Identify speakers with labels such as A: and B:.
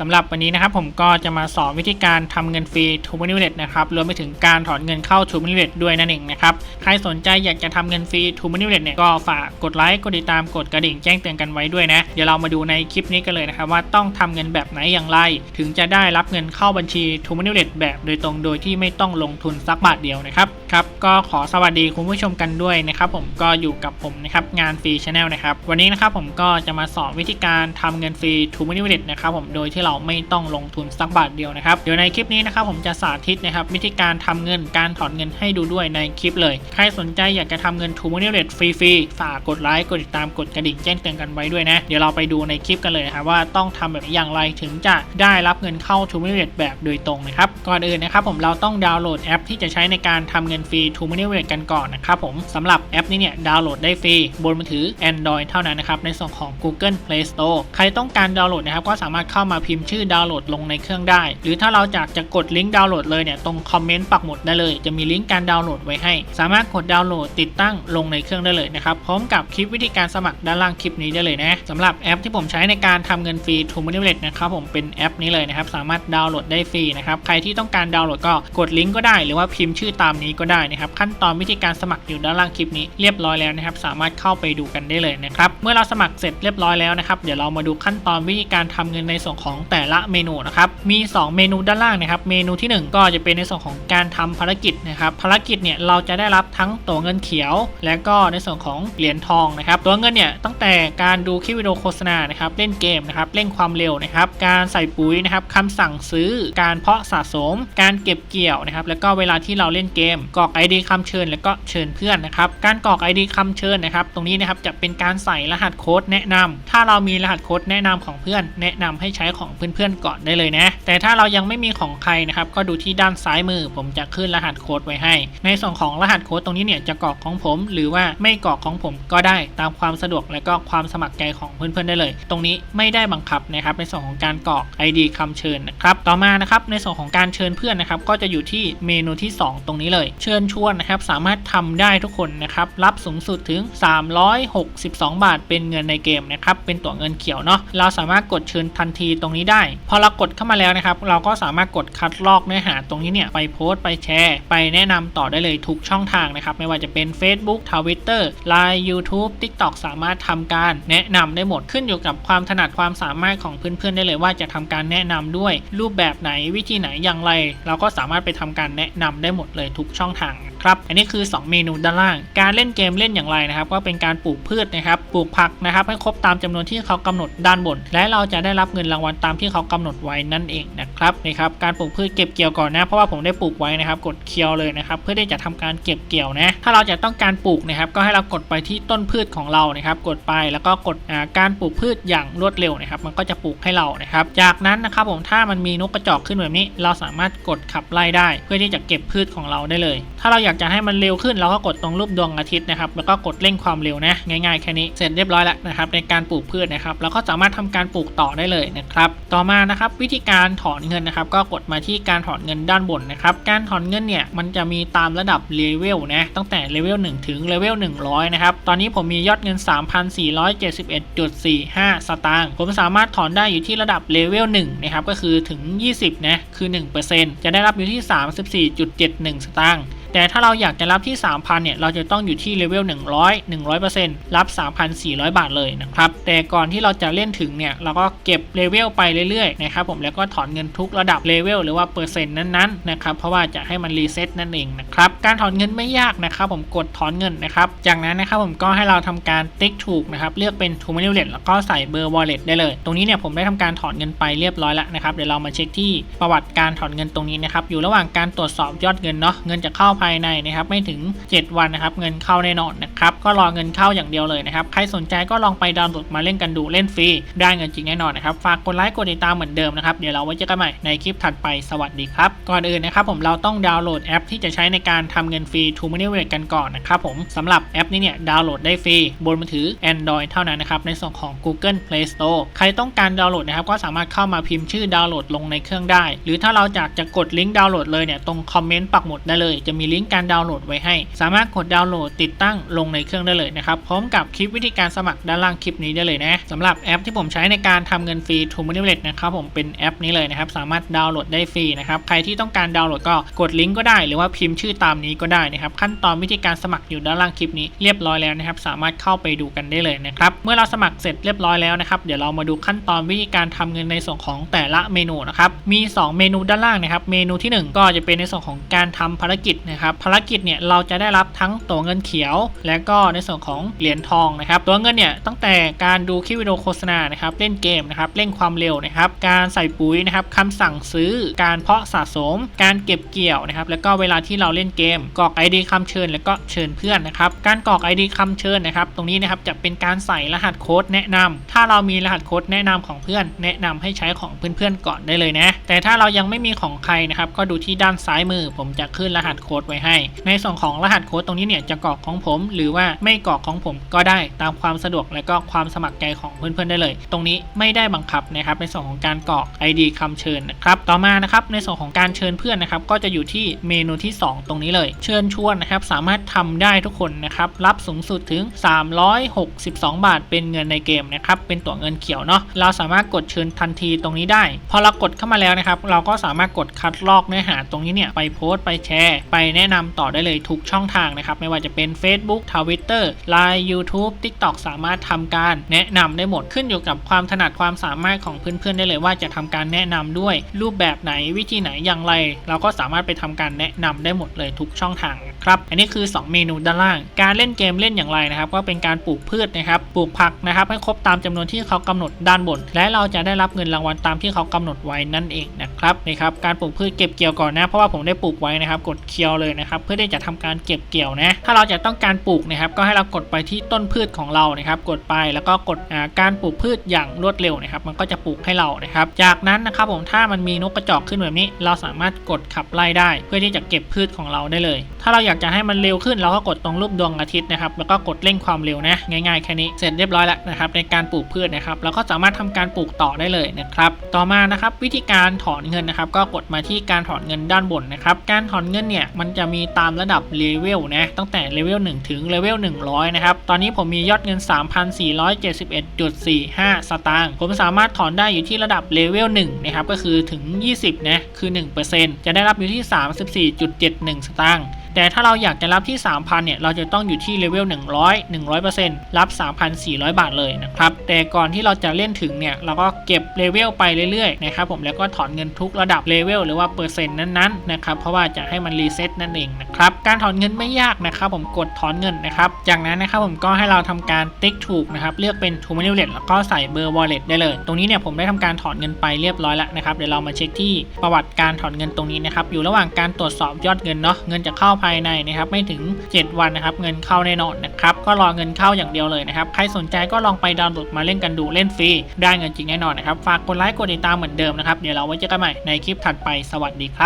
A: สำหรับวันนี้นะครับผมก็จะมาสอนวิธีการทำเงินฟรี t ูมินิเวตนะครับรวมไปถึงการถอนเงินเข้า t ูมินิเวตด้วยนั่นเองนะครับใครสนใจอยากจะทำเงินฟรี t ูมินิเวตเนี่ยก็ฝากกดไลค์กดติดตามกดกระดิ่งแจ้งเตือนกันไว้ด้วยนะเดี๋ยวเรามาดูในคลิปนี้กันเลยนะครับว่าต้องทำเงินแบบไหนอย่างไร ถึงจะได้รับเงินเข้าบัญชี t ูมินิเวตแบบโดยตรงโดยที่ไม่ต้องลงทุนสักบาทเดียวนะครับครับก็ขอสวัสดีคุณผู้ชมกันด้วยนะครับผมก็อยู่กับผมนะครับงานฟรีชาแนลนะครับวันนี้นะครับผมก็จะมาสอนวิธีการทำเงินฟรี t ูมินิเวตนะครับผมโดยที่เราไม่ต้องลงทุนสักบาทเดียวนะครับเดี๋ยวในคลิปนี้นะครับผมจะสาธิตนะครับวิธีการทำเงินการถอนเงินให้ดูด้วยในคลิปเลย ใครสนใจอยากจะทำเงิน t ูมินิเวตฟรีๆฝากกดไลค์กดติดตามกดกระดิ่งแจ้งเตือนกันไว้ด้วยนะเดี๋ยวเราไปดูในคลิปกันเลยนะครับว่าต้องทำแบบอย่างไรถึงจะได้รับเงินเข้า t ูมินิเวตแบบโดยตรงนะครับก่อนอื่นนะครับผมเราต้องดาวน์โหลดแอป ที่จะใช้ในการทำเงินฟรี t ูมินิเวตกันก่อนนะครับผมสำหรับแอปนี้เนี่ยดาวน์โหลดได้ฟรีบนมือถือ Android เท่านั้นนะครับในส่วนของ Google Play Store ใครต้องการดาวน์โหลดนะครับก็สามารถเข้ามาพิิมพ์ชื่อดาวน์โหลดลงในเครื่องได้ หรือถ้าเราจากจะกดลิงก์ดาวน์โหลดเลยเนี่ยตรงคอมเมนต์ปักหมุดได้เลย จะมีลิงก์การดาวน์โหลดไว้ให้ สามารถกดดาวน์โหลดติดตั้งลงในเครื่องได้เลยนะครับพร้อมกับคลิปวิธีการสมัครด้านล่างคลิปนี้ได้เลยนะสำหรับแอปที่ผมใช้ในการทำเงินฟรี t ูมินิเวตนะครับผมเป็นแอปนี้เลยนะครับสามารถดาวน์โหลดได้ฟรีนะครับใครที่ต้องการดาวน์โหลดก็กดลิงก์ก็ได้ หรือว่าพิมพ์ชื่อตามนี้ก็ได้นะครับขั้นตอนวิธีการสมัครอยู่ด้านล่างคลิปนี้เรียบร้อยแล้วนะครับสามารถเข้าไปดูกันได้เลยนะครับเมื่อเราสมัครเสร็จเรียบร้อยแล้วนะครับเดี๋ยวเรามาดูขั้นตอนวิธีการทำเงินในส่วนของแต่ละเมนูนะครับ มี 2 เมนูด้านล่างนะครับ เมนูที่ 1 ก็จะเป็นในส่วนของการทำภารกิจนะครับ ภารกิจเนี่ยเราจะได้รับทั้งตัวเงินเขียว และก็ในส่วนของเหรียญทองนะครับ ตัวเงินเนี่ยตั้งแต่การดูคลิปวิดีโอโฆษณานะครับ เล่นเกมนะครับ เร่งความเร็วนะครับ การใส่ปุ๋ยนะครับคำสั่งซื้อ การเพาะสะสม การเก็บเกี่ยวนะครับ แล้วก็เวลาที่เราเล่นเกม กรอก ID คำเชิญ แล้วก็เชิญเพื่อนนะครับ การกรอก ID คำเชิญนะครับ ตรงนี้นะครับจะเป็นการใส่รหัสโค้ดแนะนำถ้าเรามีรหัสโค้ดแนะนำของเพื่อน แนะนำให้ใช้ของเพื่อนๆก่อนได้เลยนะ แต่ถ้าเรายังไม่มีของใครนะครับ ก็ดูที่ด้านซ้ายมือ ผมจะขึ้นรหัสโค้ดไว้ให้ ในส่วนของรหัสโค้ดตรงนี้เนี่ยจะกรอกของผม หรือว่าไม่กรอกของผมก็ได้ตามความสะดวกและก็ความสมัครใจของเพื่อนๆได้เลย ตรงนี้ไม่ได้บังคับนะครับในส่วนของการกรอก ID คำเชิญนะครับต่อมานะครับในส่วนของการเชิญเพื่อนนะครับก็จะอยู่ที่เมนูที่ 2 ตรงนี้เลย เชิญชวนนะครับสามารถทำได้ทุกคนนะครับรับสูงสุดถึง 362 บาท เป็นเงินในเกมนะครับเป็นตั๋วเงินเขียวเนาะเราสามารถกดเชิญทันทีตรงนี้ได้ พอเรากดเข้ามาแล้วนะครับ เราก็สามารถกดคัดลอกเนื้อหาตรงนี้เนี่ยไปโพสต์ไปแชร์ ไปแนะนำต่อได้เลยทุกช่องทางนะครับ ไม่ว่าจะเป็น Facebook Twitter Line YouTube TikTok สามารถทำการแนะนำได้หมดขึ้นอยู่กับความถนัดความสามารถของเพื่อนๆได้เลยว่าจะทำการแนะนำด้วยรูปแบบไหนวิธีไหนอย่างไร เราก็สามารถไปทำการแนะนำได้หมดเลยทุกช่องทาง ครับอันนี้คือ 2 เมนูด้านล่าง การเล่นเกมเล่นอย่างไรนะครับ ก็เป็นการปลูกพืชนะครับปลูกผักนะครับให้ครบตามจำนวนที่เขากำหนดด้านบน และเราจะได้รับเงินรางวัลตามที่เขากำหนดไว้นั่นเองนะครับนี่ครับการปลูกพืชเก็บเกี่ยวก่อนนะ เพราะว่าผมได้ปลูกไว้นะครับ กดเคียวเลยนะครับ เพื่อที่จะทำการเก็บเกี่ยวนะถ้าเราจะต้องการปลูกนะครับก็ให้เรากดไปที่ต้นพืชของเรานะครับ กดไปแล้วก็กดการปลูกพืชอย่างรวดเร็วนะครับ มันก็จะปลูกให้เรานะครับ จากนั้นนะครับผมถ้ามันมีนกกระจอกขึ้นแบบนี้ เราสามารถกดขับไล่ได้ เพื่อที่จะเก็บพืชของเราได้เลย ถ้าเราอยากจะให้มันเร็วขึ้นเราก็กดตรงรูปดวงอาทิตย์นะครับแล้วก็กดเร่งความเร็วนะง่ายๆแค่นี้เสร็จเรียบร้อยแล้วนะครับในการปลูกพืชนะครับแล้วก็สามารถทำการปลูกต่อได้เลยนะครับต่อมานะครับวิธีการถอนเงินนะครับ ก็กดมาที่การถอนเงินด้านบนนะครับการถอนเงินเนี่ยมันจะมีตามระดับเลเวลนะตั้งแต่เลเวล1ถึงเลเวล100นะครับตอนนี้ผมมียอดเงิน 3,471.45 สตางค์ผมสามารถถอนได้อยู่ที่ระดับเลเวล1นะครับก็คือถึง 20นะคือ 1%จะได้รับอยู่ที่ 34.71 สตางค์ แต่ถ้าเราอยากจะรับที่ 3,000 เนี่ย เราจะต้องอยู่ที่เลเวล100 100%รับ 3,400 บาทเลยนะครับ แต่ก่อนที่เราจะเล่นถึงเนี่ย เราก็เก็บเลเวลไปเรื่อยๆนะครับผม แล้วก็ถอนเงินทุกระดับเลเวลหรือว่าเปอร์เซ็นต์นั้นๆนะครับ เพราะว่าจะให้มันรีเซ็ตนั่นเองนะครับ การถอนเงินไม่ยากนะครับผม กดถอนเงินนะครับ จากนั้นนะครับผมก็ให้เราทำการติ๊กถูกนะครับ เลือกเป็น t o m a n i w a l e t แล้วก็ใส่เบอร์ wallet ได้เลย ตรงนี้เนี่ยผมได้ทำการถอนเงินไปเรียบร้อยแล้วนะครับ เดี๋ยวเรามาเช็คที่ประวัติการถอนเงินตรงนี้นะครับ อยู่ระหว่างการตรวจสอบยอดเงินเนาะ เงินจะเข้าายในนะครับไม่ถึง 7 วันนะครับเงินเข้าแน่นอนนะครับก็รอเงินเข้าอย่างเดียวเลยนะครับใครสนใจก็ลองไปดาวน์โหลดมาเล่นกันดูเล่นฟรีได้เงินจริงแน่นอนนะครับฝากกดไลค์กดติดตามเหมือนเดิมนะครับเดี๋ยวเราไว้เจอกันใหม่ในคลิปถัดไปสวัสดีครับก่อนอื่นนะครับผมเราต้องดาวน์โหลดแอป ที่จะใช้ในการทำเงินฟรี t ูมินิเวตกันก่อนนะครับผมสำหรับแอปนี้เนี่ยดาวน์โหลดได้ฟรีบนมือถือ Android เท่านั้นนะครับในส่วนของ Google Play Store ใครต้องการดาวน์โหลดนะครับก็สามารถเข้ามาพิมพ์ชื่อดาวน์โหลดลงในเครื่องได้ หรือถ้าเราอยากจะกดลิงก์ดาวน์โหลดเลยเนี่ยตรงคอมเมนต์ปักหมุดได้เลยจะมีลิงก์การดาวน์โหลดไว้ให้ สามารถกดดาวน์โหลดติดตั้งลงในเครื่องได้เลยนะครับ พร้อมกับคลิปวิธีการสมัครด้านล่างคลิปนี้ได้เลยนะสำหรับแอปที่ผมใช้ในการทำเงินฟรี t o m o n e y w a l l e นะครับผมเป็นแอปนี้เลยนะครับ สามารถดาวน์โหลดได้ฟรีนะครับ ใครที่ต้องการดาวน์โหลดก็กดลิงก์ก็ได้ หรือว่าพิมพ์ชื่อตามนี้ก็ได้นะครับ ขั้นตอนวิธีการสมัครอยู่ด้านล่างคลิปนี้เรียบร้อยแล้วนะครับ สามารถเข้าไปดูกันได้เลยนะครับ เมื่อเราสมัครเสร็จเรียบร้อยแล้วนะครับ เดี๋ยวเรามาดูขั้นตอนวิธีการทำเงินในส่วนของแต่ละเมนูนะครับ มี 2 เมนูด้านล่างนะครับ เมนูที่ 1 ก็จะเป็นในส่วนของการทำภารกิจนะครับภารกิจเนี่ยเราจะได้รับทั้งตัวเงินเขียว และก็ในส่วนของเหรียญทองนะครับตัวเงินเนี่ยตั้งแต่การดูคลิปวิดีโอโฆษณานะครับเล่นเกมนะครับเร่งความเร็วนะครับการใส่ปุ๋ยนะครับคำสั่งซื้อการเพาะสะสม การเก็บเกี่ยวนะครับแล้วก็เวลาที่เราเล่นเกมกรอก ID คำเชิญ แล้วก็เชิญเพื่อนนะครับการกรอก ID คำเชิญนะครับตรงนี้นะครับจะเป็นการใส่รหัสโค้ดแนะนำถ้าเรามีรหัสโค้ดแนะนำของเพื่อน แนะนำให้ใช้ของเพื่อนๆก่อนได้เลยนะแต่ถ้าเรายังไม่มีของใครนะครับก็ดูที่ด้านซ้ายมือ ผมจะขึ้นรหัสโค้ดไว้ให้ ในส่วนของรหัสโค้ดตรงนี้เนี่ยจะกรอกของผม หรือว่าไม่กรอกของผมก็ได้ตามความสะดวกและก็ความสมัครใจของเพื่อนๆได้เลย ตรงนี้ไม่ได้บังคับนะครับในส่วนของการกรอก ID คำเชิญนะครับต่อมานะครับในส่วนของการเชิญเพื่อนนะครับก็จะอยู่ที่เมนูที่ 2 ตรงนี้เลย เชิญชวนนะครับสามารถทำได้ทุกคนนะครับรับสูงสุดถึง 362 บาท เป็นเงินในเกมนะครับเป็นตั๋วเงินเขียวเนาะเราสามารถกดเชิญทันทีตรงนี้ได้ พอเรากดเข้ามาแล้วนะครับ เราก็สามารถกดคัดลอกเนื้อหาตรงนี้เนี่ยไปโพสต์ไปแชร์ ไปแนะนำต่อได้เลยทุกช่องทางนะครับ ไม่ว่าจะเป็น Facebook Twitter Line YouTube TikTok สามารถทำการแนะนำได้หมดขึ้นอยู่กับความถนัดความสามารถของเพื่อนๆได้เลยว่าจะทำการแนะนำด้วย รูปแบบไหนวิธีไหนอย่างไร เราก็สามารถไปทำการแนะนำได้หมดเลยทุกช่องทางครับอันนี้คือ 2 เมนูด้านล่าง การเล่นเกมเล่นอย่างไรนะครับ ก็เป็นการปลูกพืชนะครับ ปลูกผักนะครับให้ครบตามจำนวนที่เขากำหนดด้านบน และเราจะได้รับเงินรางวัลตามที่เขากำหนดไว้นั่นเองนะครับ นี่ครับการปลูกพืชเก็บเกี่ยวก่อนนะเพราะว่าผมได้ปลูกไว้นะครับ กดเคียวเลยนะครับ เพื่อที่จะทำการเก็บเกี่ยวนะ ถ้าเราจะต้องการปลูกนะครับ ก็ให้เรากดไปที่ต้นพืชของเรานะครับ กดไปแล้วก็กดการปลูกพืชอย่างรวดเร็วนะครับ มันก็จะปลูกให้เรานะครับ จากนั้นนะครับผมถ้ามันมีนกกระจอกขึ้นแบบนี้ เราสามารถกดขับไล่ได้ เพื่อที่จะเก็บพืชของเราได้เลย ถ้าเราอยากจะให้มันเร็วขึ้นเราก็กดตรงรูปดวงอาทิตย์นะครับ แล้วก็กดเร่งความเร็วนะง่ายๆแค่นี้เสร็จเรียบร้อยแล้วนะครับในการปลูกพืชนะครับเราก็สามารถทำการปลูกต่อได้เลยนะครับ ต่อมานะครับวิธีการถอนเงินนะครับก็กดมาที่การถอนเงินด้านบนนะครับการถอนเงินเนี่ยมันจะมีตามระดับเลเวลนะตั้งแต่เลเวล1ถึงเลเวล100นะครับตอนนี้ผมมียอดเงิน 3,471.45 สตางค์ผมสามารถถอนได้อยู่ที่ระดับเลเวล1นะครับก็คือถึง 20นะคือ 1%จะได้รับอยู่ที่ 34.71 สตางค์ แต่ถ้าเราอยากจะรับที่ 3,000 เนี่ย เราจะต้องอยู่ที่เลเวล100 100%รับ 3,400 บาทเลยนะครับ แต่ก่อนที่เราจะเล่นถึงเนี่ย เราก็เก็บเลเวลไปเรื่อยๆนะครับผม แล้วก็ถอนเงินทุกระดับเลเวลหรือว่าเปอร์เซ็นต์นั้นๆนะครับ เพราะว่าจะให้มันรีเซ็ตนั่นเองนะครับ การถอนเงินไม่ยากนะครับ ผม กดถอนเงินนะครับ จากนั้นนะครับผมก็ให้เราทำการติ๊กถูกนะครับ เลือกเป็น t o m o n e y Wallet แล้วก็ใส่เบอร์ Wallet ได้เลย ตรงนี้เนี่ยผมได้ทำการถอนเงินไปเรียบร้อยแล้วนะครับ เดี๋ยวเรามาเช็คที่ประวัติการถอนเงินตรงนี้นะครับ อยู่ระหว่างการตรวจสอบยอดเงินเนาะ เงินจะเข้าภายในนะครับไม่ถึง 7 วันนะครับเงินเข้าแน่นอนนะครับก็รอเงินเข้าอย่างเดียวเลยนะครับใครสนใจก็ลองไปดาวน์โหลดมาเล่นกันดูเล่นฟรีได้เงินจริงแน่นอนนะครับฝากกดไลค์กดติดตามเหมือนเดิมนะครับเดี๋ยวเราไว้เจอกันใหม่ในคลิปถัดไปสวัสดีครับ